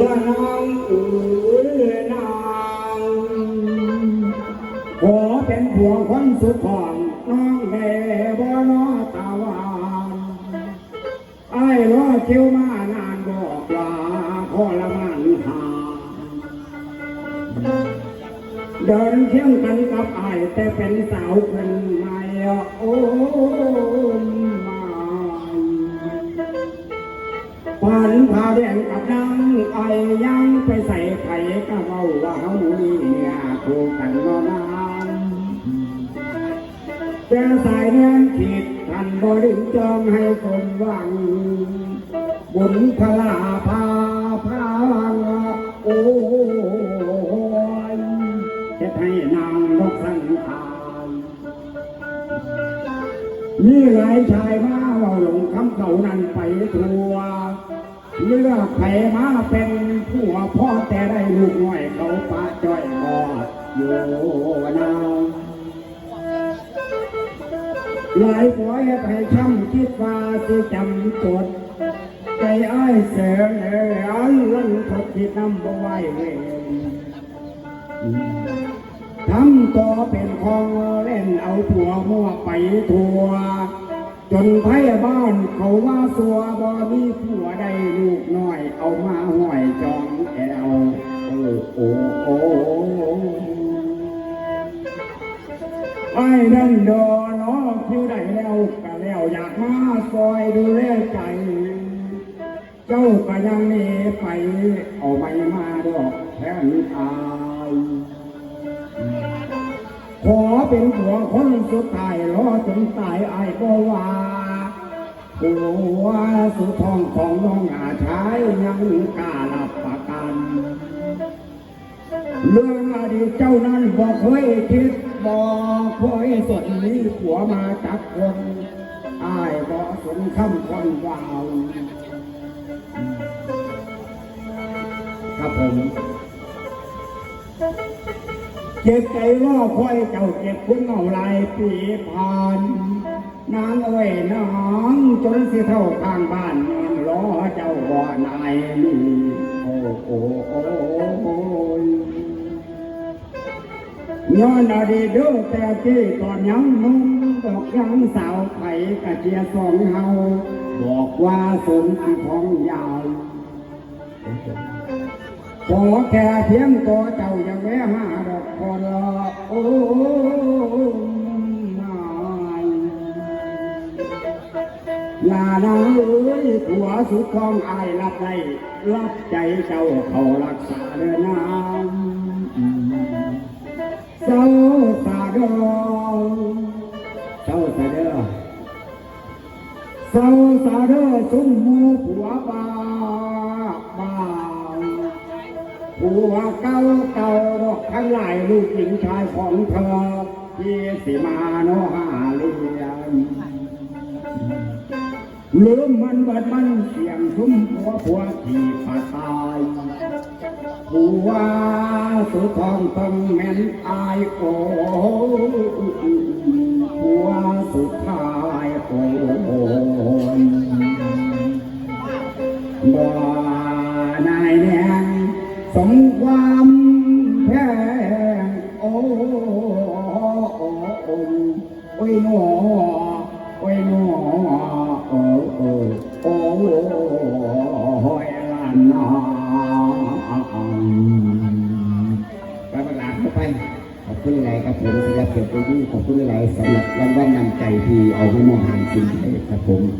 นางเอ๋ยนางขอเป็นผัวคนสุดท้องน้องแม่บ่นตาวานไอ้รอเกี่ยวมานานบอกลาพอละมันหาเดินเที่ยงกันกับไอ้แต่เป็นสาวคนใหม่โอ้มาปันพาแดงกับนาง ไอ้ยังไปใส่ไข่ก็เว้าว่าเฮานี่เนี่ยคู่กันมานานแต่สายเนียนขีดทันบ่ดึงจองให้สมหวัง บุญพลาพาพางโอ้ยจะให้นางนกสังทานมีหลายชายมาเราหลงคำเขานั้นไปทัว เลือกไผมาเป็นผัวพ่อแต่ได้ลูกน้อยเขาปาจ้อยบอดอยู่นาหลายผัวให้ไปช้ำคิดว่าสิจำจด ใจอ้ายเสือเอ๋ยอันลันทดที่นำบ่ไหวเวรทำตัวเป็นของเล่นเอาผัวมั่วไปทัว จนไทยบ้านเขาว่าสัวบ่มีผัวใดลูกน้อย เอามาห้อยจองแอวโอ้โอ้โอ้ไอ้นั่นดอเนาะคิวได้แล้วก็แล้วอยากมาซอยดูแลใจ เจ้าก็ยังหนีไป เอาไม่มาดอกแทนอาย ขอเป็นหัวคนสุดท้ายรอจนตายไอ้ายก็ว่าหัวสุดทองของน้องอาชายยังกล้ารับประกันเรื่องอดีตเจ้านั้นบอกเคยคิดบอกเคยสนนี้ผัวมาจากคนอายบอกสนคำคนวาวครับผม เจ็บใจล่อค่อยเจ้าเจ็บคุณเอาลายปีผ่านนางเอ้ยน้องจนสิเท่าทางบ้านนอนรอเจ้าบ่านายนี่โอ้โอ้โอ้ย้อนอดีตดูแต่ที่ก่อนยังนุ่มดอกยังสาวไผ่กะเจียสองเฮาบอกว่าสมสิของยาวขอแค่เพียงตัวเจ้าย่าแวะหาดอก อ้ยผัวสุดทองอายรับได้รับใจเจ้าเขารักษาเดินน้ำเจ้าสาดองเจ้าสาเดอเจ้าสาเดอสุมหมูผัวบาบาผัวเก่าเก่าดอกทั้งหลายลูกหญิงชายของเธอที่สิมาโนหาเลียน ลืมมันเบิดมันเสียงซุ้มผัวผัวที่ปาตายผัวสุดทองต้องแม่นอายโอ้ผัวสุดท้ายโอ้ยบ่นายแดงสมความแพงโอ้โอ้โอ้โอ้ยหนอโอ้ยหนอ โอ้โอ้โอ้โอ้ยลานนาไปประกาเข้าไป ขอบคุณหลายครับผมสำหรับเกียรติยศขอบคุณหลายสำหรับรางวัลนำใจที่เอาไว้มอบให้สิ่งครับผม